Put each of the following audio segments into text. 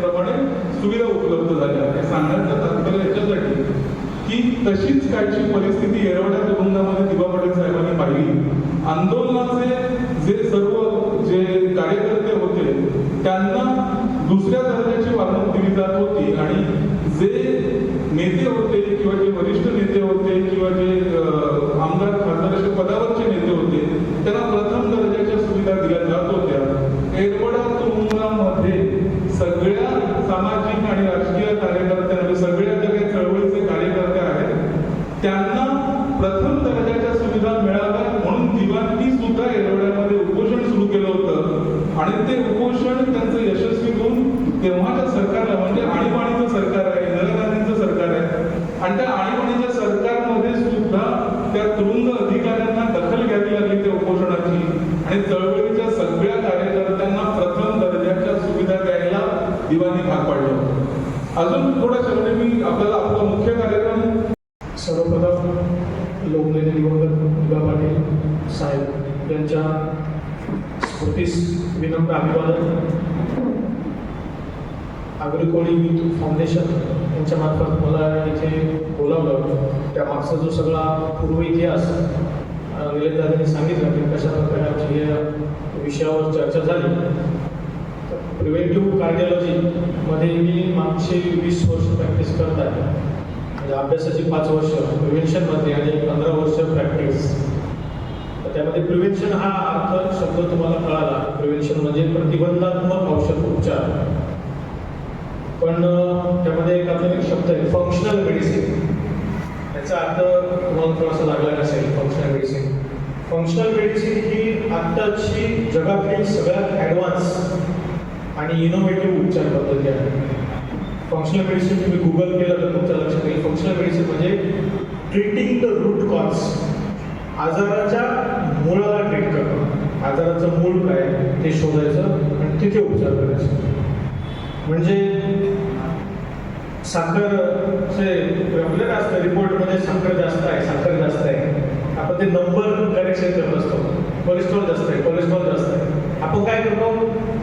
प्रमाणे सुविधा उपलब्ध झाल्या. हे सांगण्याचं तात्पर्य याच्यासाठी की तशीच कायची परिस्थिती येरवड्या तुरुंगामध्ये दिवा पटेल साहेबांनी पाहिली. आंदोलनाचे जे सर्व जे कार्यकर्ते होते त्यांना दुसऱ्या दर्जाची वागणूक दिली जात होती आणि जे नेते होते किंवा जे वरिष्ठ नेते होते किंवा जे अं, आमदार खासदार अशा पदावरचे नेते होते त्यांना प्रथम दर्जाच्या सुविधा दिल्या जात होत्या एरवडा तुरुंगामध्ये सगळ्या सामाजिक आणि राजकीय कार्यकर्त्या म्हणजे सगळ्या ज्या काही चळवळीचे कार्यकर्ते आहेत त्यांना प्रथम दर्जाच्या सुविधा मिळाव्या म्हणून दिवाणी सुद्धा एरवड्यामध्ये उपोषण सुरू केलं होतं आणि ते उपोषण त्यांचं यशस्वी होऊन तेव्हाच्या सरकारला म्हणजे आणीबाणीचं सरकार आहे इंदिरा गांधींचं सरकार आहे आणि त्या आणीबाणीच्या सरकारमध्ये सुद्धा त्या तुरुंग अधिकाऱ्यांना दखल घ्यावी लागली त्या उपोषणाची आणि चळवळीच्या सगळ्या कार्यकर्त्यांना प्रथम दर्जाच्या सुविधा द्यायला दिवाणी भाग पाडलं होतं. अजून थोड्या शब्द मी आपल्याला आपला मुख्य कार्यक्रम सर्वप्रथम लोकनेते दिवंगत दिवा पाटील साहेब यांच्या स्मृतीस विनम्र अभिवादन आग्रिकोळी युथ फाउंडेशन यांच्या मार्फत मला इथे बोलावलं त्यामागचा जो सगळा पूर्व इतिहास अ, निलेश सांगितलं की कशा प्रकारे आमची या विषयावर चर्चा झाली. प्रिव्हेंटिव्ह कार्डिओलॉजीमध्ये मी मागचे वीस वर्ष प्रॅक्टिस करत आहे. म्हणजे अभ्यासाची पाच वर्ष प्रिव्हेन्शनमध्ये आणि पंधरा वर्ष प्रॅक्टिस तर त्यामध्ये प्रिव्हेन्शन हा अर्थ शब्द तुम्हाला कळाला. प्रिव्हेन्शन म्हणजे प्रतिबंधात्मक औषध उपचार. पण त्यामध्ये एक अजून एक शब्द आहे फंक्शनल मेडिसिन याचा अर्थ तुम्हाला थोडासा लागला नसेल फंक्शनल मेडिसिन फंक्शनल मेडिसिन ही आत्ताची जगातील सगळ्यात ॲडव्हान्स आणि इनोव्हेटिव्ह उपचार पद्धती आहे. फंक्शनल मेडिसिन तुम्ही गुगल केलं तर तुमच्या लक्षात येईल. फंक्शनल मेडिसिन म्हणजे ट्रीटिंग द रूट कॉज आजाराच्या मुळाला ट्रीट करणं. आजाराचं मूळ काय ते शोधायचं आणि तिथे उपचार करायचं. म्हणजे साखरचे आपल्याला असतं रिपोर्टमध्ये साखर जास्त आहे साखर जास्त आहे. आपण ते नंबर करेक्शन करत असतो. कोलेस्ट्रॉल जास्त आहे कोलेस्ट्रॉल जास्त आहे. आपण काय करतो?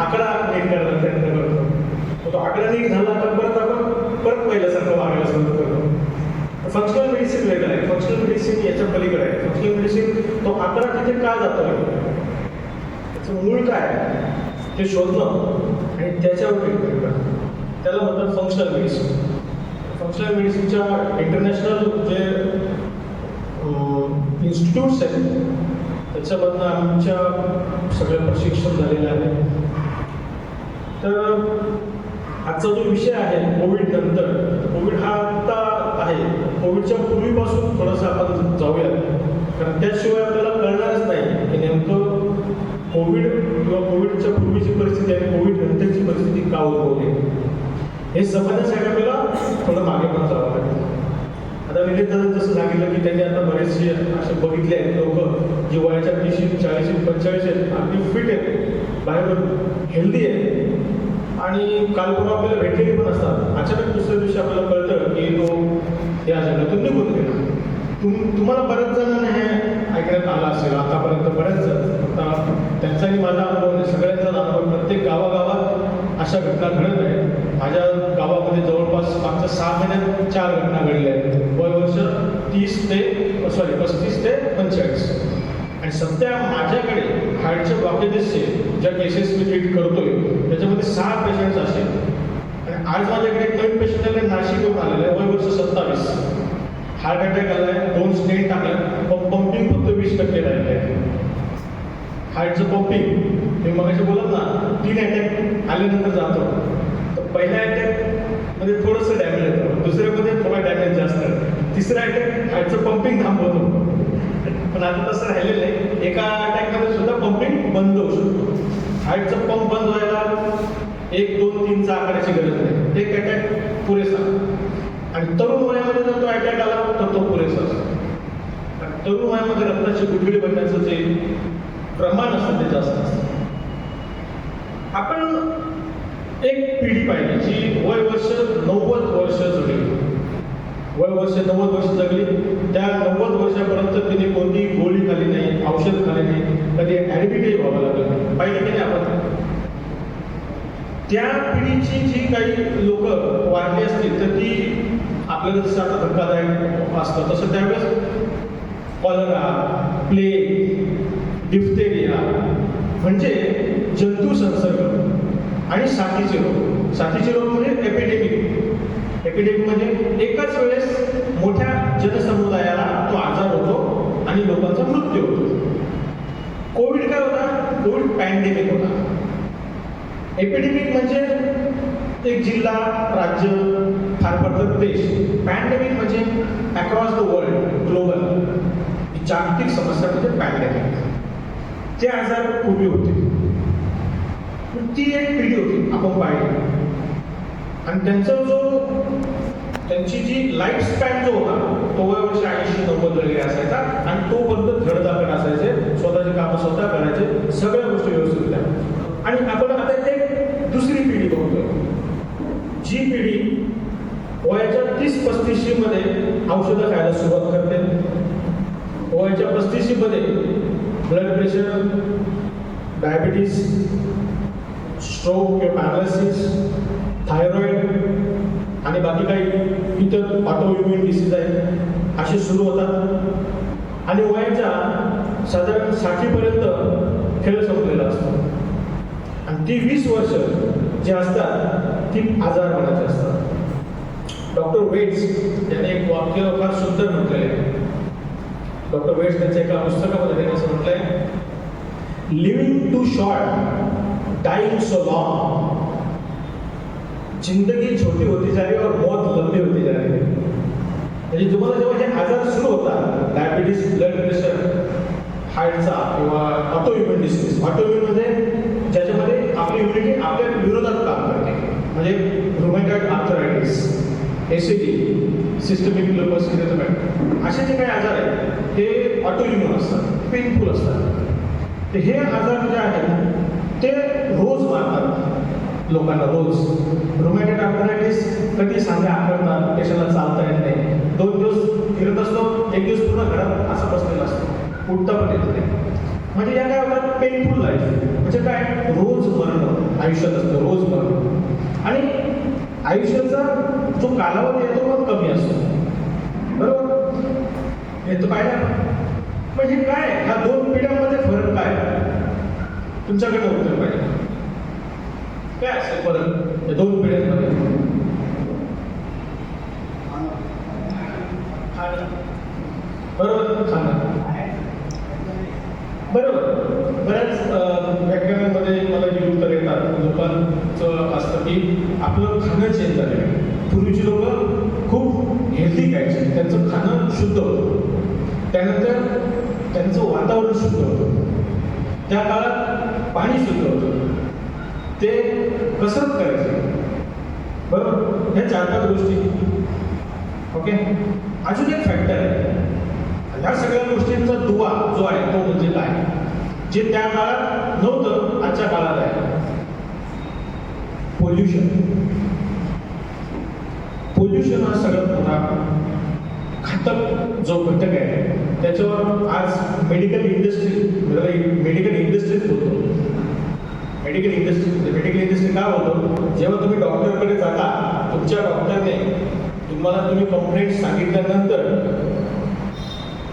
आकडा नीट करायला प्रयत्न करतो. तो आकडा नीट झाला तर परत आपण परत पहिल्यासारखं वागायला सुरू करतो. फंक्शनल मेडिसिन वेगळं आहे. फंक्शनल मेडिसिन याच्या पलीकडे आहे. फंक्शनल मेडिसिन तो आकडा तिथे का जातो? त्याचं मूळ काय ते शोधणं आणि त्याच्यावर ट्रीटमेंट करणं. त्याला म्हणतात फंक्शनल मेडिसिन फंक्शनल मेडिसिनच्या इंटरनॅशनल जे इन्स्टिट्यूट्स आहेत त्याच्यामधनं आमच्या सगळं प्रशिक्षण झालेलं आहे. तर आजचा जो विषय आहे कोविड नंतर कोविड हा आत्ता आहे. कोविडच्या पूर्वीपासून थोडंसं आपण जाऊया कारण त्याशिवाय आपल्याला कळणारच नाही की नेमकं कोविड किंवा कोविडच्या पूर्वीची परिस्थिती आणि कोविड नंतरची परिस्थिती का उद्भवली. हे समजण्यासाठी आपल्याला थोडं मागे पण जावं लागेल. आता निलेश जसं सांगितलं की त्यांनी आता बरेचसे असे बघितले आहेत लोक जे वयाच्या तीसशे चाळीसशे पंचेचाळीस आहेत अगदी फिट आहेत. बाहेर हेल्दी आहे आणि काल परवा आपल्याला भेटलेली पण असतात. अचानक दुसऱ्या दिवशी आपल्याला कळतं की तो या जगातून निघून गेला. तुम तुम्हाला बऱ्याच जणांना हे ऐकण्यात आलं असेल. आतापर्यंत बऱ्याच जण. आता त्यांचाही माझा अनुभव नाही सगळ्यांचा अनुभव प्रत्येक गावागावात अशा घटना घडत आहेत. माझ्या गावामध्ये जवळपास मागच्या सहा महिन्यात चार घटना घडल्या आहेत. वय वर्ष तीस ते सॉरी पस्तीस ते पंचेचाळीस. आणि सध्या माझ्याकडे हार्टच्या ब्लॉकेजेसचे ज्या केसेस मी ट्रीट करतोय त्याच्यामध्ये सहा पेशंट्स असे आणि आज माझ्याकडे एक नवीन पेशंट आले नाशिकहून आलेलं आहे वय वर्ष सत्तावीस. हार्ट अटॅक आला आहे दोन स्टेट टाकल्या पण पंपिंग फक्त वीस टक्के राहिले आहे. हार्टचं पंपिंग मी मगाशी बोलत ना तीन अटॅक आल्यानंतर जातो. पहिल्या अटॅकमध्ये थोडंसं डॅमेज येतं. दुसऱ्यामध्ये थोडा डॅमेज जास्त आहे. तिसरा अटॅक आजचं पंपिंग थांबवतो. पण आता तसं राहिलेलं आहे. एका अटॅकमध्ये सुद्धा पंपिंग बंद होऊ शकतो. हार्टचं पंप बंद व्हायला एक दोन तीनचा आकाराची गरज नाही. एक अटॅक पुरेसा. आणि तरुण वयामध्ये जर तो अटॅक आला तर तो पुरेसा असतो. तरुण वयामध्ये रक्ताची गुठळी बनण्याचं जे प्रमाण असतं ते जास्त असतं. आपण एक पिढी पाहिजे जी वय वर्ष नव्वद वर्ष जगली. वय वर्ष नव्वद वर्ष जगली. त्या नव्वद वर्षापर्यंत तिने कोणतीही गोळी खाली नाही औषध खाली नाही. कधी ॲडमिटही व्हावं लागलं. पाहिजे की नाही आपण? त्या पिढीची जी काही लोक वाढली असतील तर ती आपल्याला जसं आता धक्कादायक असतं तसं त्यावेळेस कॉलरा प्लेग डिफ्थेरिया म्हणजे जंतू संसर्ग. आणि साथीचे रोग. साथीचे रोग म्हणजे एपिडेमिक एपिडेमिक म्हणजे एकाच वेळेस मोठ्या जनसमुदायाला तो आजार होतो आणि लोकांचा मृत्यू होतो. कोविड काय होता? कोविड पॅन्डेमिक होता. एपिडेमिक म्हणजे एक जिल्हा राज्य फार फार देश. पॅन्डेमिक म्हणजे अक्रॉस द वर्ल्ड ग्लोबल जागतिक समस्या म्हणजे पॅन्डेमिक ते आजार पूर्वी होते. ती एक पिढी होती आपण पाहिली. आणि त्यांचा जो त्यांची जी लाईफ स्पॅन जो होता तो वर्ष ऐंशी नव्वद वगैरे असायचा आणि तो पर्यंत धडधाकड असायचे स्वतःची कामं स्वतः करायचे सगळ्या गोष्टी व्यवस्थित होत्या. आणि आपण आता एक दुसरी पिढी बघतोय. जी पिढी वयाच्या तीस पस्तीसशी मध्ये औषधं खायला सुरुवात करते. वयाच्या पस्तीसशी मध्ये ब्लड प्रेशर डायबिटीस स्ट्रोक किंवा पॅरालिसिस थायरॉईड आणि बाकी काही इतर ऑटोइम्युन डिसीज आहेत असे सुरू होतात. आणि वयाच्या साधारण साठीपर्यंत खेळ संपलेला असतो. आणि ती वीस वर्ष जे असतात ती आजार म्हणायची असतात. डॉक्टर वेट्स यांनी एक वाक्य फार सुंदर म्हटलेले आहे डॉक्टर वेट्स त्यांच्या एका पुस्तकामध्ये त्यांनी असं म्हटलंय living too short time so long. जिंदगी छोटी होती जा रही और मौत लंबी होती जा रही है। म्हणजे तुम्हाला जेव्हा हे आजार सुरू होतात डायबिटीस ब्लड प्रेशर हार्टचा किंवा ऑटोइम्युन डिसीज ऑटोइम्युन म्हणजे ज्याच्यामध्ये आपली इम्युनिटी आपल्या विरोधात काम करते. म्हणजे रुमॅटॉइड आर्थरायटिस एसिडी सिस्टमिक लुपस इरिथमेट असे जे काही आजार आहेत ते ऑटो इम्युन असतात पेनफुल असतात. तर हे आजार जे आहेत ते मारतात. लोकांना रोज. रुमॅटेड आर्थरायटिस कधी सांगे आकारतात पेशंटला चालता येत नाही. दोन दिवस फिरत असतो एक दिवस पूर्ण घरात असं बसलेला असतो. उठता पण येत नाही. म्हणजे या काय होतात? पेनफुल लाईफ म्हणजे काय? रोज मरण आयुष्यात असतं रोज मरण आणि आयुष्याचा जो कालावधी आहे तो पण कमी असतो. बरोबर? येतो काय म्हणजे काय? ह्या दोन पिढ्यांमध्ये फरक काय? तुमच्याकडे उत्तर पाहिजे काय असेल फरक या दोन पिढ्यांमध्ये. बरोबर खाणं बरोबर. बऱ्याच व्याख्यानांमध्ये मला जी उत्तर येतात. लोकांचं असतं की आपलं खाणं चेंज झालं पूर्वीचे पूर्वीची लोक खूप हेल्दी खायचे. त्यांचं खाणं शुद्ध होतं. त्यानंतर त्यांचं वातावरण शुद्ध होतं. त्या काळात पाणी शुद्ध होतं. ते कसरत करायचे. बरोबर? ह्या चार पाच गोष्टी. ओके? अजून एक फॅक्टर आहे. ह्या सगळ्या गोष्टींचा दुवा जो आहे तो म्हणजे काय? जे त्या काळात नव्हतं आजच्या काळात आहे. पोल्युशन पोल्युशन हा सगळ्यात मोठा घातक जो घटक आहे. त्याच्यावर आज मेडिकल इंडस्ट्री मेडिकल इंडस्ट्रीज होतो. मेडिकल इंडस्ट्री मेडिकल इंडस्ट्री काय होतं? जेव्हा तुम्ही डॉक्टरकडे जाता तुमच्या डॉक्टरने तुम्हाला तुम्ही कंप्लेंट सांगितल्यानंतर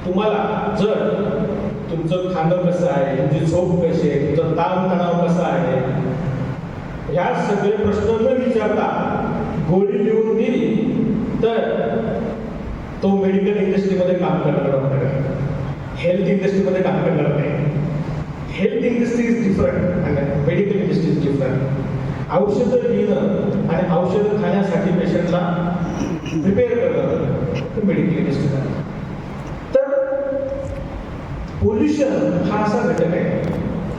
तुम्हाला जर तुमचं खाणं कसं आहे तुमची झोप कशी आहे तुमचा ताण तणाव कसा आहे ह्या सगळे प्रश्न न विचारता गोळी लिहून दिली तर तो मेडिकल इंडस्ट्रीमध्ये काम करणार डॉक्टर हेल्थ इंडस्ट्रीमध्ये काम करणार नाही. हेल्थ इंडस्ट्री इज डिफरंट आणि मेडिकल इंडस्ट्री इज डिफरंट औषधं लिहिणं आणि औषधं खाण्यासाठी पेशंटला प्रिपेअर करणं मेडिकल इंडस्ट्री तर पोल्युशन हा असा घटक आहे.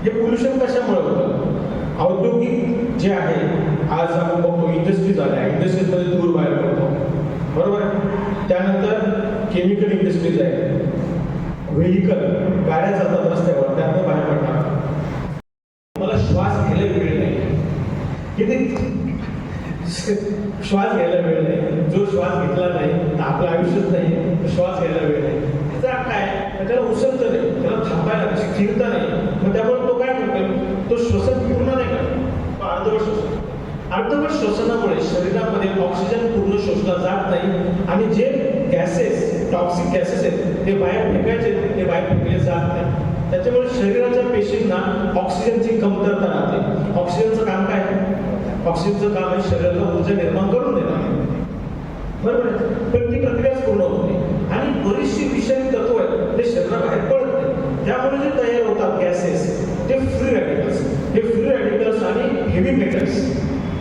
हे पोल्युशन कशामुळे होतं? औद्योगिक जे आहे आज आपण बघतो इंडस्ट्री झाल्या. इंडस्ट्रीजमध्ये धूर बाहेर पडतो. बरोबर आहे? त्यानंतर केमिकल इंडस्ट्रीज आहे व्हेकल गाड्या जातात रस्त्यावर त्यातनं बाहेर पडतात मला श्वास घ्यायला वेळ नाही किती श्वास घ्यायला वेळ नाही. जो श्वास घेतला नाही तर आपलं आयुष्यच नाही. श्वास घ्यायला वेळ नाही. त्याचा काय? त्याला उसंत नाही. त्याला थांबायला नाही स्थिरता नाही. मग त्यामुळे तो काय करतो? तो श्वसन पूर्ण नाही करतो. तो अर्धवट श्वसन. अर्धवट श्वसनामुळे शरीरामध्ये ऑक्सिजन पूर्ण शोषला जात नाही. आणि जे गॅसेस टॉक्सिक गॅसेस आहेत ते बाहेर फेकायचे ते बाहेर फेकले जात नाही. त्याच्यामुळे शरीराच्या पेशींना ऑक्सिजनची कमतरता राहते. ऑक्सिजनचं काम काय? ऑक्सिजनचं काम आहे शरीराला ऊर्जा निर्माण करून देणार बरोबर पण ती प्रक्रियाच पूर्ण होते आणि बरीचशी विषारी तत्व आहेत ते शरीराबाहेर पडत नाही त्यामुळे जे तयार होतात गॅसेस ते फ्री रॅडिकल्स हे फ्री रॅडिकल्स आणि हेवी मेटल्स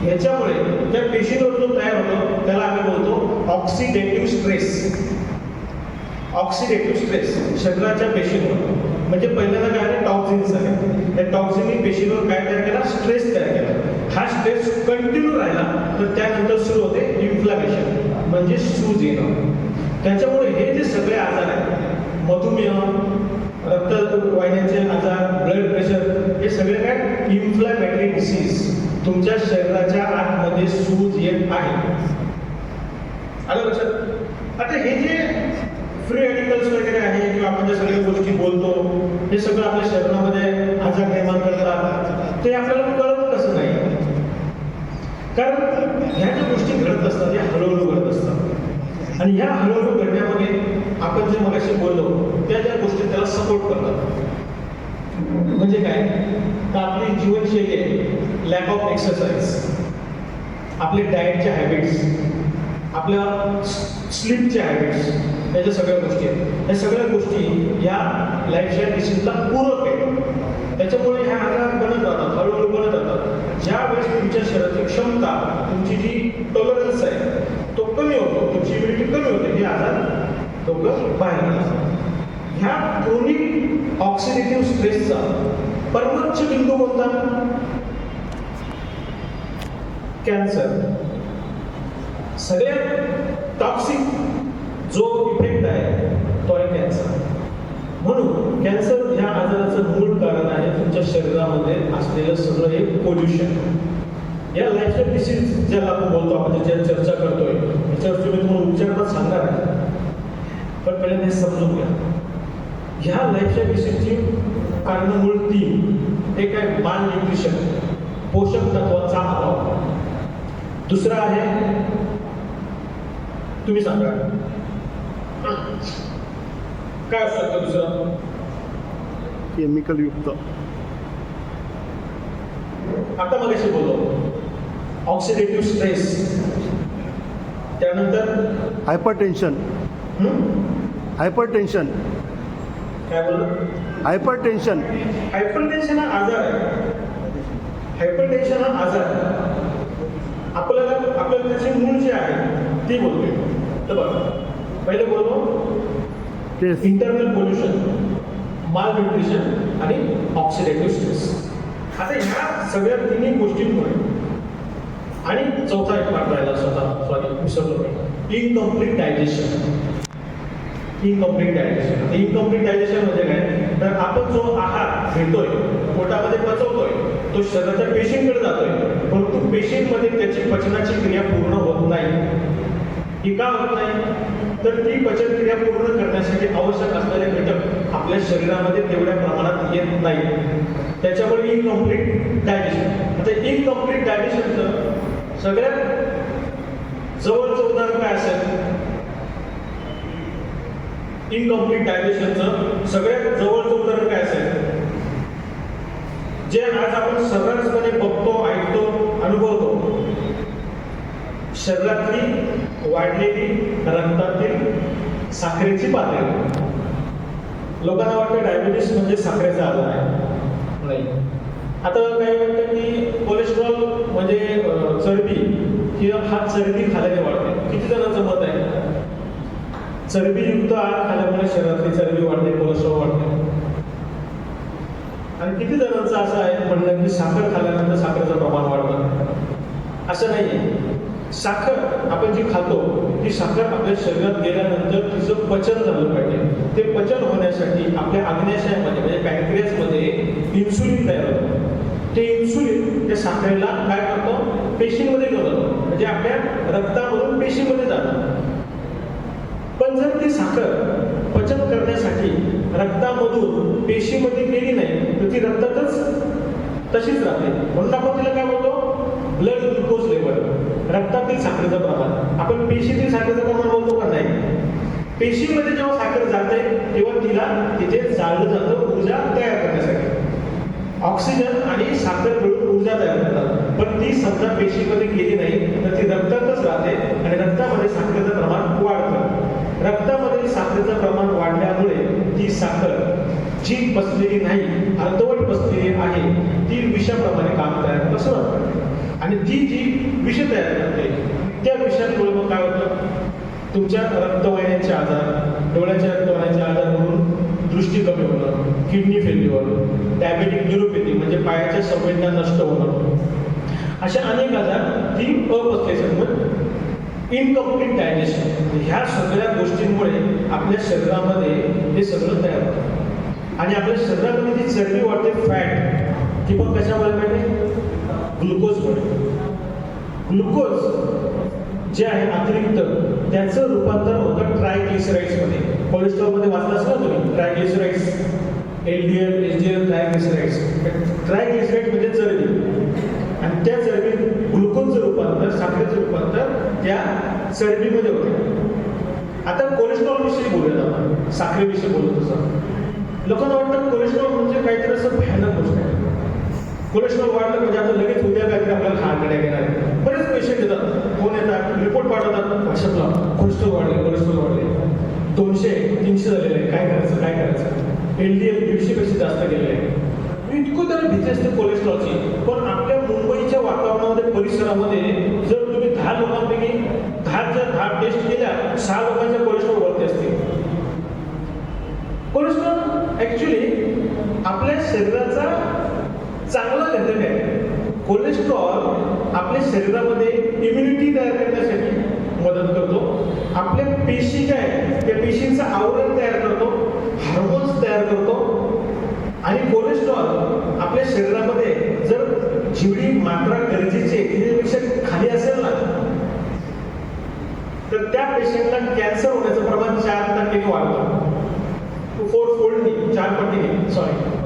याच्यामुळे त्या पेशींवर जो तयार होतो त्याला आम्ही बोलतो ऑक्सिडेटिव्ह स्ट्रेस ऑक्सिडेटिव्ह स्ट्रेस शरीराच्या पेशींवर. म्हणजे पहिल्यांदा काय आहे टॉक्झिन्स आले त्या टॉक्झिननी पेशीवर काय तयार केला? स्ट्रेस तयार केला. हा स्ट्रेस कंटिन्यू राहिला तर त्यानंतर सुरू होते इन्फ्लामेशन म्हणजे सूज येणं त्याच्यामुळे हे जे सगळे आजार आहेत मधुमेह रक्तवाहिन्यांचे आजार ब्लड प्रेशर हे सगळे काय? इन्फ्लॅमेटरी डिसीज तुमच्या शरीराच्या आतमध्ये सूज येत आहे. आलं लक्षात? आता हे जे फ्री रॅडिकल्स वगैरे आहे किंवा आपण जे सगळ्या गोष्टी बोलतो हे सगळं आपल्या शरीरामध्ये आजार निर्माण करतात. ते आपल्याला कळत कसं नाही. कारण ह्या ज्या गोष्टी घडत असतात या हळूहळू घडत असतात. आणि ह्या हळूहळू घडण्यामध्ये आपण जे मगाशी बोललो त्या ज्या गोष्टी त्याला सपोर्ट करतात. म्हणजे काय? तर आपली जीवनशैली आहे लॅक ऑफ एक्सरसाइज आपले डाएटचे हॅबिट्स आपल्या स्लीपचे हॅबिट्स याच्या सगळ्या गोष्टी आहेत या सगळ्या गोष्टी या लाईफस्टाईल डिसीजला पूरक आहेत. त्याच्यामुळे ह्या आजार बनत जातात हळूहळू बनत जातात ज्या वेळेस तुमच्या शरीराची क्षमता तुमची जी टॉलरन्स आहे तो कमी होतो तुमची इम्युनिटी कमी होते हे आजार लोक बाहेर येतात. ह्या क्रोनिक ऑक्सिडेटिव्ह स्ट्रेसचा परमोच्च बिंदू कोणता? कॅन्सर सगळ्या टॉक्सिक जो इफेक्ट आहे तो आहे कॅन्सर म्हणून कॅन्सर ह्या आजाराचं मूळ कारण आहे तुमच्या शरीरामध्ये असलेलं सगळं हे पोल्युशन या लाईफस्टाईल डिसीज ज्याला आपण बोलतो आपण ज्याच्यावर चर्चा करतोय याच्यावर तुम्ही तुम्हाला उपचारात सांगणार आहे. पण पहिल्यांदा हे समजून घ्या. ह्या लाईफस्टाईल डिसीजची कारण मूळ तीन एक आहे माल न्यूट्रिशन पोषक तत्वाचा अभाव. दुसरा आहे तुम्ही सांगा. काय असतं दुसरं? केमिकल युक्त. आता मग बोलतो ऑक्सिडेटिव्ह स्ट्रेस त्यानंतर? Hypertension? हायपर टेन्शन काय बोलतो हायपर टेन्शन हायपरटेन्शन हा आजार आहे. हायपरटेन्शन हा आजार आहे. आपल्याला आपल्याला त्याचे मूळ जे आहे ते बोलतोय. तर बघा. पहिले बोलतो stress internal pollution malnutrition आणि ऑक्सिडेटिव्ह स्ट्रेस आता ह्या सगळ्या तिन्ही गोष्टींमुळे आणि चौथा एक पार्ट राहिला स्वतः सॉरी विसरलो इनकम्प्लीट डायजेशन इनकम्प्लीट डायजेशन आता इनकम्प्लीट डायजेशन म्हणजे काय? तर आपण जो आहार घेतोय पोटामध्ये पचवतोय तो शरीराच्या पेशींकडे जातोय. परंतु पेशींमध्ये त्याची पचनाची क्रिया पूर्ण होत नाही. ही का होत नाही तर ती पचनक्रिया पूर्ण करण्यासाठी आवश्यक असलेले घटक आपल्या शरीरामध्ये तेवढ्या प्रमाणात येत नाही त्याच्यामुळे इनकम्प्लीट डायजेशन आता इनकम्प्लीट डायजेशनचं सगळ्यात जवळचं उदाहरण काय असेल? इनकम्प्लीट डायजेशनचं सगळ्यात जवळचं उदाहरण काय असेल? जे आज आपण सर्रासपणे बघतो ऐकतो अनुभवतो शरीरातली वाढलेली रक्तातील साखरेची पातळी. लोकांना वाटतं डायबिटीस म्हणजे साखरेचा आजार आहे. नाही. आता काही वाटतं की कोलेस्ट्रॉल म्हणजे चरबी किंवा हा चरबी खाल्याने वाढते. किती जणांचं मत आहे? चरबीयुक्त आहार खाल्यामुळे शरीरातली चरबी वाढते कोलेस्ट्रॉल वाढते. आणि किती जणांचं असं आहे म्हणणं की साखर खाल्ल्यानंतर साखरेचं प्रमाण वाढतं असं नाही साखर आपण जी खातो ती साखर आपल्या शरीरात गेल्यानंतर तिचं पचन झालं पाहिजे. ते पचन होण्यासाठी आपल्या अग्नेशयामध्ये म्हणजे पॅन्क्रियासमध्ये इन्सुलिन तयार होतं. ते इन्सुलिन त्या साखरेला काय करतं? पेशींमध्ये घेऊन म्हणजे आपल्या रक्तामधून पेशीमध्ये जातं. पण जर ती साखर पचन करण्यासाठी रक्तामधून पेशीमध्ये गेली नाही तर ती रक्तातच तशीच राहते. म्हणून आपण तिला काय बोलतो ब्लड रक्तातील साखरेचं प्रमाण. आपण पेशीतील साखरेचं प्रमाण बोलतो का नाही? पेशीमध्ये जेव्हा साखर जाते तेव्हा तिला तिथे जाळलं जातं ऊर्जा तयार करण्यासाठी. ऑक्सिजन आणि साखर मिळून ऊर्जा तयार करतात. पण ती समजा पेशीमध्ये गेली नाही तर ती रक्तातच राहते आणि रक्तामध्ये साखरेचं प्रमाण वाढतं. रक्तामधील साखरेचं प्रमाण वाढल्यामुळे ती साखर जी बसलेली नाही अर्धवट बसलेली आहे. ती विषाप्रमाणे काम तयार कसं वाटतं. आणि ती जी विष तयार करते त्या विषयांमुळे मग काय होतं? तुमच्या रक्तवाहिन्यांचे आजार डोळ्याच्या रक्तवाहिन्यांचे आजार म्हणून दृष्टी कमी होणं किडनी फेल्युअर डायबेटिक न्युरोपॅथी म्हणजे पायाच्या संवेदना नष्ट होणं. अशा अनेक आजार ती अपस्टेशनमुळे इनकम्प्लीट डायजेशन ह्या सगळ्या गोष्टींमुळे आपल्या शरीरामध्ये हे सगळं तयार होतं. आणि आपल्या शरीरामध्ये जी चरबी वाढते फॅट ती पण कशामुळे माहिती ग्लुकोजमुळे ग्लुकोज जे आहे अतिरिक्त त्याचं रूपांतर होतं ट्रायग्लिसराईड्समध्ये. कोलेस्ट्रॉलमध्ये वाचलं ना तुम्ही? Triglycerides. L D L H D L triglycerides triglyceride म्हणजे चरबी. आणि त्या चरबीत ग्लुकोजचं रूपांतर साखरेचं रूपांतर त्या चरबीमध्ये होते. आता कोलेस्ट्रॉल विषयी बोलूयात आपण. साखरेविषयी बोलत असं लोकांना वाटतं कोलेस्ट्रॉल म्हणजे काहीतरी असं भयानक गोष्ट आहे. कोलेस्ट्रॉल वाढलं म्हणजे आता लगेच उद्या काहीतरी आपल्याला हार्ट अटॅक येणार आहे. बरेच पेशंट येतात. फोन येतात? रिपोर्ट पाठवतात. भाषातला कोलेस्ट्रॉल वाढले कोलेस्ट्रॉल वाढले दोनशे तीनशे झालेले आहे. काय करायचं? काय करायचं? एल डी एल दीडशे पेक्षा जास्त गेले आहे. इतकं त्याला भीती असते कोलेस्ट्रॉलची पण आपल्या मुंबईच्या वातावरणामध्ये परिसरामध्ये जर तुम्ही दहा लोकांपैकी दहा जर दहा टेस्ट केल्या सहा लोकांच्या कोलेस्ट्रॉल वरती असते कोलेस्ट्रॉल ऍक्च्युली आपल्या शरीराचा चांगलं घटक आहे. कोलेस्ट्रॉल आपल्या शरीरामध्ये इम्युनिटी तयार करण्यासाठी मदत करतो. आपल्या पेशी काय त्या पेशींचं आवरण तयार करतो हार्मोन्स तयार करतो. आणि कोलेस्ट्रॉल आपल्या शरीरामध्ये जर जेवढी मात्रा गरजेची आहे त्याच्यापेक्षा खाली असेल ना तर त्या पेशंटला कॅन्सर होण्याचं प्रमाण चार टक्के वाढतं. फोर फोल्डनी चार पटीने सॉरी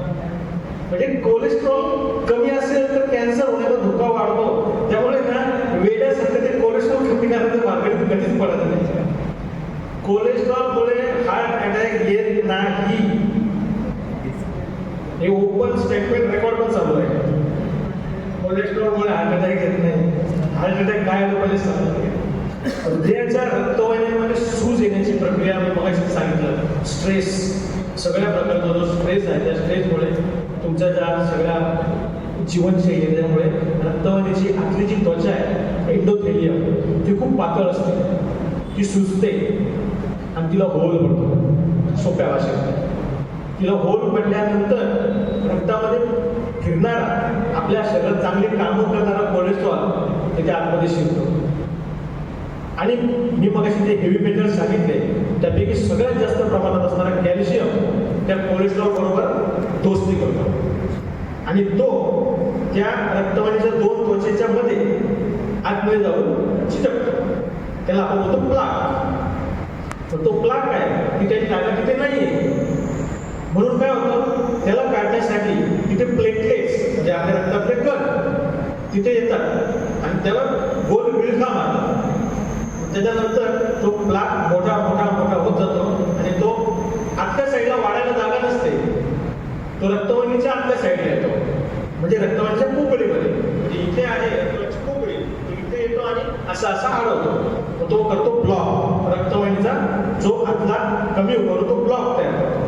म्हणजे कोलेस्ट्रॉल कमी असेल तर कॅन्सर होण्याचा धोका वाढतो. त्यामुळे ना वेड्यासारखं ते कोलेस्ट्रॉल कमी करण्याचं मार्केट कधीच पडत नाही. कोलेस्ट्रॉलमुळे हार्ट अटॅक येत नाही. हे ओपन स्टेटमेंट रेकॉर्ड पण चालू आहे. कोलेस्ट्रॉलमुळे हार्ट अटॅक येत नाही. हार्ट अटॅक काय आलं पहिले सांगतो हृदयाच्या रक्तवाहिन्यांमध्ये सूज येण्याची प्रक्रिया मी मगाशी सांगितलं. स्ट्रेस सगळ्या प्रकारचा जो स्ट्रेस आहे त्या स्ट्रेसमुळे तुमच्या ज्या सगळ्या जीवनशैली त्यामुळे रक्तवाहिनीची आतली जी त्वचा आहे एंडोथेलियम ती खूप पातळ असते. ती सुजते. आणि तिला होल पडतो सोप्या भाषेत. तिला होल पडल्यानंतर रक्तामध्ये फिरणारा आपल्या शरीरात चांगली कामं करणारा कोलेस्ट्रॉल त्याच्या आतमध्ये शिरतो. आणि मी मग ते हेवी मेटल सांगितले. त्यापैकी सगळ्यात जास्त प्रमाणात असणारा कॅल्शियम त्या कोलेस्ट्रॉल बरोबर दोस्ती करतो आणि तो त्या रक्तवाणीच्या दोन त्वचेच्या मध्ये आतमध्ये जाऊन चिटकतो. त्याला आपण बोलतो प्लाक पण तो प्लाक आहे की त्याची जागा तिथे नाहीये. म्हणून काय होतं? त्याला काढण्यासाठी तिथे प्लेटलेट्स म्हणजे आपल्या रक्तातले कण तिथे येतात. आणि त्याला गोल विळखा मारतात. त्याच्यानंतर तो प्लाक मोठा मोठा मोठा होत जातो आणि तो आतल्या साईडला वाढायला जागा नसते तो रक्तवाहिनीच्या आतल्या साईडला येतो. म्हणजे रक्तवाहिनीच्या पोकळीमध्ये. म्हणजे इथे आहे रक्तवाहिनीची पोकळी. इथे येतो आणि असा असा आढळतो. मग तो करतो ब्लॉक रक्तवाहिनीचा जो आतला कमी होतो तो ब्लॉक तयार करतो.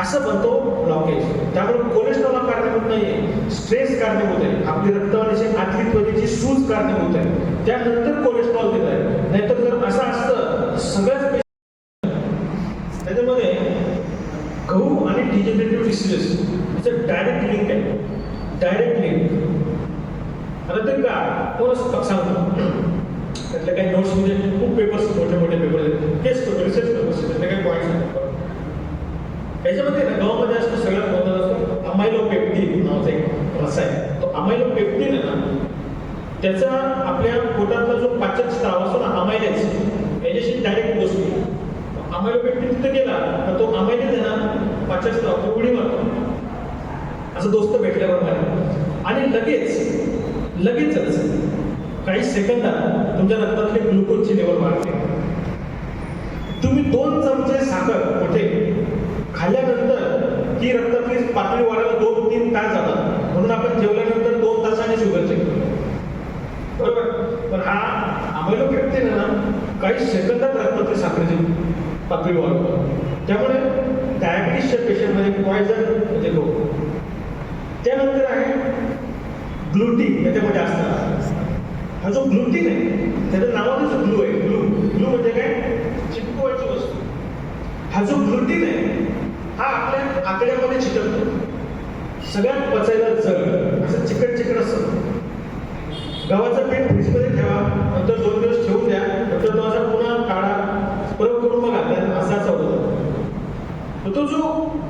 असं बनतो ब्लॉकेज त्यामुळे कोलेस्ट्रॉल कारणीभूत नाहीये. स्ट्रेस कारणीभूत आहे. आपली रक्तवाहिनीची आतली त्वचेची सूज कारणीभूत आहे. त्यानंतर कोलेस्ट्रॉल देत आहे नाहीतर जर असं असतं सगळ्याच patient- त्याच्यामध्ये गहू आणि डिजेनरेटिव्ह डिसीजेस याचं डायरेक्ट लिंक आहे डायरेक्ट लिंक आता ते का थोडस सांगतो त्यातले काही म्हणजे खूप पेपर्स मोठे मोठे पेपर आहेत. तेच करतो रिसर्च पेपर्स त्यातले काही पॉईंट्स याच्यामध्ये ना गव्हामध्ये असतो सगळ्यात महत्त्वाचा असतो अमायलोपेप्टिन नावाचा एक रस आहे. तो अमायलोपेप्टिन आहे ना त्याचा आपल्या पोटातला जो पाचक स्त्राव असतो ना अमायलेज याच्याशी डायरेक्ट पोचतो अमायलो पेप्टिन तिथे गेला तर तो अमायलेज आहे ना पाचक स्त्राव तो उडी मारतो. असं दोस्त भेटल्यावर मला आणि लगेच लगेचच काही सेकंदात तुमच्या रक्तातले ग्लुकोजची लेवल वाढते. तुम्ही दोन चमचे साखर कुठे खाल्ल्यानंतर ही रक्तातली पातळी वाढायला दोन तीन तास जातात. म्हणून आपण जेवल्यानंतर दोन तासाने शुगर चेक बरोबर? पण हा आम्हाला व्यक्ती ना काही सेकंदात रक्तातली साखरेची पातळी वाढतो त्यामुळे डायबिटीसच्या पेशंटमध्ये पॉयझन म्हणजे लोक त्यानंतर आहे ग्लुटीन याच्यामध्ये असतात. हा जो ग्लुटीन आहे त्याचं नावातच ग्लू आहे ग्लू ग्लू म्हणजे काय? चिपकवायची वस्तू. हा जो ग्लुटीन आहे हा आपल्या आतड्यामध्ये चिकटतो. सगळ्यात पचायला जग असं चिकट चिकट असतं. गव्हाचं पीठ फ्रीजमध्ये ठेवा नंतर दोन दिवस ठेवून द्या नंतर तो असा पुन्हा काढा परत करून बघा त्यात असा असा होतो. तो जो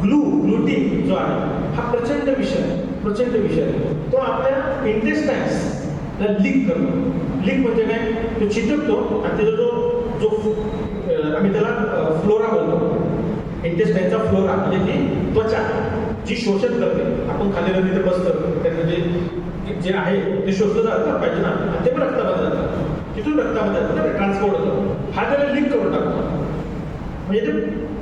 ग्लू ग्लुटीन जो आहे हा प्रचंड विषय प्रचंड विषय तो आपल्या इंटेस्टाईन्स त्याला लीक करणं लीक म्हणजे काय? तो चिटकतो आणि त्याचा जो जो आम्ही त्याला फ्लोरा बोलतो. इंटेस्टाईनचा फ्लोरा म्हणजे ती त्वचा जी शोषण करते. आपण खाल्लेलं तिथे बसतं. त्याचं जे म्हणजे जे आहे ते शोषलं जातं पाहिजे ना. आणि ते पण रक्तामध्ये जातं. तिथून रक्तामध्ये जातं. ट्रान्सपोर्ट होतं. हा त्याला लीक करून टाकतो. म्हणजे ते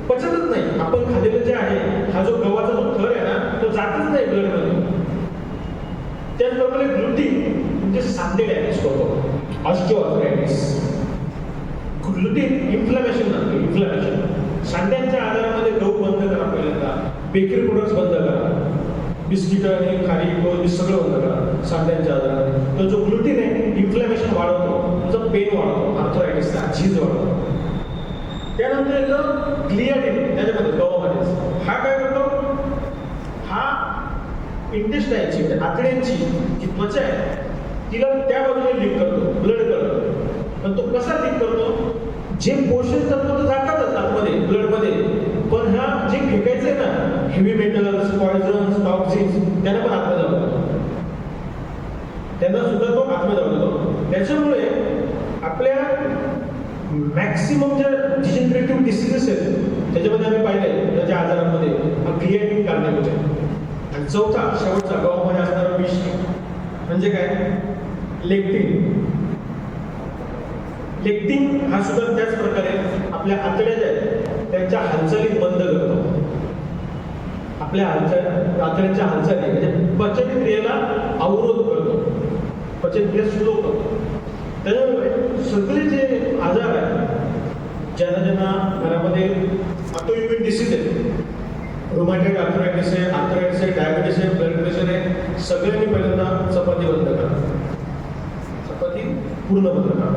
पचतच नाही. आपण खाल्लेलं जे आहे हा जो गव्हाचा जो थर आहे ना तो जातच नाही ब्लडमध्ये त्याचप्रमाणे ग्लुटीन म्हणजे सांधे डॅमेज करतो ऑस्टिओआर्थरायटिस ग्लुटीन इन्फ्लमेशन लागतो इन्फ्लमेशन सांध्यांच्या आजारामध्ये गहू बंद करा पहिल्यांदा. बेकरी प्रोडक्ट्स बंद करा. बिस्किट आणि खारी हे सगळं बंद करा सांध्यांच्या आजारामध्ये. तर जो ग्लुटीन आहे इन्फ्लमेशन वाढवतो. तुमचं पेन वाढवतो. आर्थरायटिसचा झीज वाढवतो. त्यानंतर येतं ग्लियाटिन त्याच्यामध्ये गव्हामध्ये हा काय करतो? हा इंटेस्टाईनची म्हणजे आतड्यांची जी त्वचा आहे तिला त्या बाजूने लिंक करतो ब्लड करतो. पण तो कसा लिंक करतो? जे पोषण तत्व तर जातातच आतमध्ये ब्लडमध्ये पण ह्या जे फेकायचं आहे ना हेवी मेटल्स पॉयझन्स टॉक्सिन्स त्यांना पण आतमध्ये जाऊ त्यांना सुद्धा तो आतमध्ये जातो त्याच्यामुळे आपल्या मॅक्सिमम ज्या डिजेनरेटिव्ह डिसीजेस आहेत त्याच्यामध्ये आम्ही पाहिले त्याच्या आजारांमध्ये हा क्रिएटिव्ह कारणीभूत आहे. आणि चौथा शेवटचा गव्हामध्ये असणारा विष. म्हणजे काय? लेक्टिन लेक्टिन हा सुद्धा त्याच प्रकारे आपल्या आतड्या ज्या आहेत त्यांच्या हालचाली बंद करतो. आपल्या हालचाल आतड्याच्या हालचाली म्हणजे पचन क्रियेला अवरोध करतो. पचन क्रिया स्लो करतो त्याच्यामुळे सगळे जे आजार आहेत ज्यांना ज्यांना घरामध्ये ऑटोइम्युन डिसीज आहे रोमॅटिक आर्थरायटिस आहे आर्थरायटिस आहे डायबिटीस आहे ब्लड प्रेशर आहे सगळ्यांनी पहिल्यांदा चपाती बंद करा. पूर्ण पत्रकार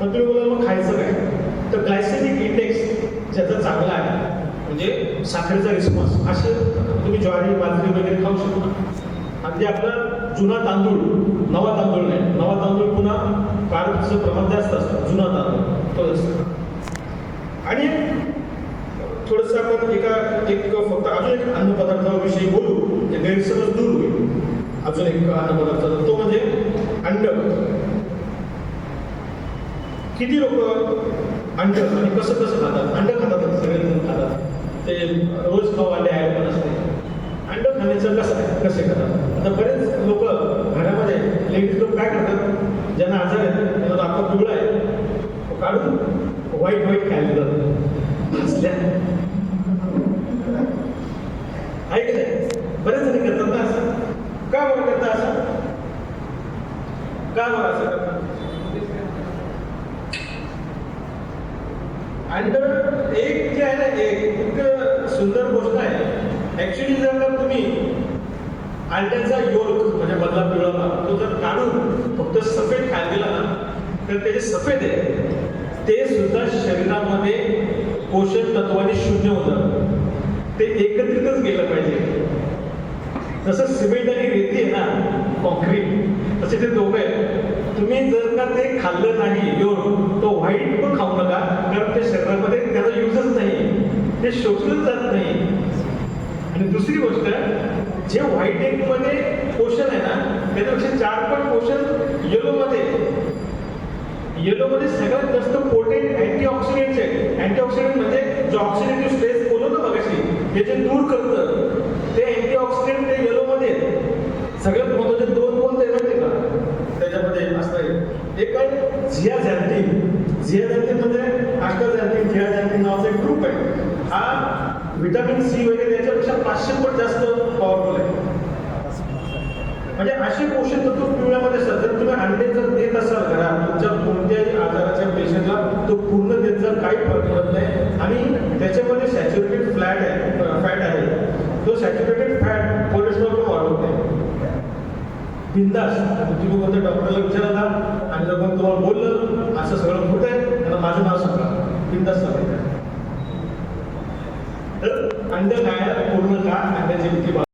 पण तुम्ही बोला मग खायचं काय? तर ग्लायसेमिक इंडेक्स ज्याचा चांगला आहे म्हणजे साखरेचा रिस्पॉन्स असे तुम्ही ज्वारी बाजरी वगैरे खाऊ शकता. अगदी आपला जुना तांदूळ नवा तांदूळ नाही नवा तांदूळ पुन्हा कार्बचं प्रमाण जास्त असतं जुना तांदूळ तो जास्त आणि थोडंसं आपण एका एक फक्त अजून एक अन्नपदार्थाविषयी बोलू ते गैरसमज दूर होईल. अजून एक अन्नपदार्थ तो म्हणजे अंड. किती लोक अंड आणि कसं कसं खातात? अंड खातात सगळेजण खातात? ते रोज खाऊ अंडे आहे पण असते अंड खाण्याचं कसं कसे खातात? आता बरेच लोक घरामध्ये लेडीज लोक काय करतात? ज्यांना आजार आहेत त्यांना तो पिवळा आहे. काढून व्हाईट व्हाईट खायला जातात हसल्या आहे की नाही बरेच जणी करतात ना असं का बरं करतात असं का बरं असं करतात अंड एक जे आहे ना एक इतकं सुंदर गोष्ट आहे. ऍक्च्युली जर का तुम्ही अंड्याचा योल्क म्हणजे मधला पिवळा तो जर काढून फक्त सफेद खायला गेला ना तर त्याचे सफेद आहे. ते सुद्धा शरीरामध्ये पोषक तत्वाने शून्य होतं. ते एकत्रितच गेलं पाहिजे. जसं सिमेंट आणि रेती आहे ना कॉन्क्रीट तसे ते दोघं आहेत. तुम्ही जर का ते खाल्लं नाही योर तो व्हाईट पण खाऊ नका कारण ते शरीरामध्ये त्याचा युजच नाही ते शोषलंच जात नाही. आणि दुसरी गोष्ट जे व्हाईट एगमध्ये पोषण आहे ना त्याच्यापेक्षा चार पट पोषण येलोमध्ये येलोमध्ये सगळ्यात जास्त पोटेंट अँटीऑक्सिडेंट्स आहेत. अँटीऑक्सिडेंट म्हणजे जो ऑक्सिडेंटिव्ह स्ट्रेस बोलवतो बघाशी हे जे दूर करतं ते अँटीऑक्सिडेंट ते येलोमध्ये आहेत. सगळ्यात महत्त्वाचे दोन कोणते माहिती का? त्याच्यामध्ये असतात एक आहे झिया झॅन्टिन झिया झॅन्टिन म्हणजे आष्टाझॅन्टिन झिया झॅन्टिन नावाचा एक ग्रुप आहे. हा व्हिटॅमिन सी वगैरे याच्यापेक्षा पाचशे पट जास्त पॉवरफुल आहे. म्हणजे असे पोषण तत्व पिवळ्यामध्ये असतात जर तुम्ही अंडे जर देत असाल घरात तुमच्या कोणत्याही आजाराच्या पेशंटला तो पूर्ण देत जर काही फरक पडत नाही. आणि त्याच्यामध्ये सॅच्युरेटेड फ्लॅट आहे फॅट आहे. तो सॅच्युरेटेड फॅट कोलेस्ट्रॉल पण वाढवत नाही. बिंदास. तुम्ही कोणत्या डॉक्टरला विचारला आणि जर कोण तुम्हाला बोललं असं सगळं खोटं आहे त्यांना माझं नाव सांगा. बिंदास सांगायचं तर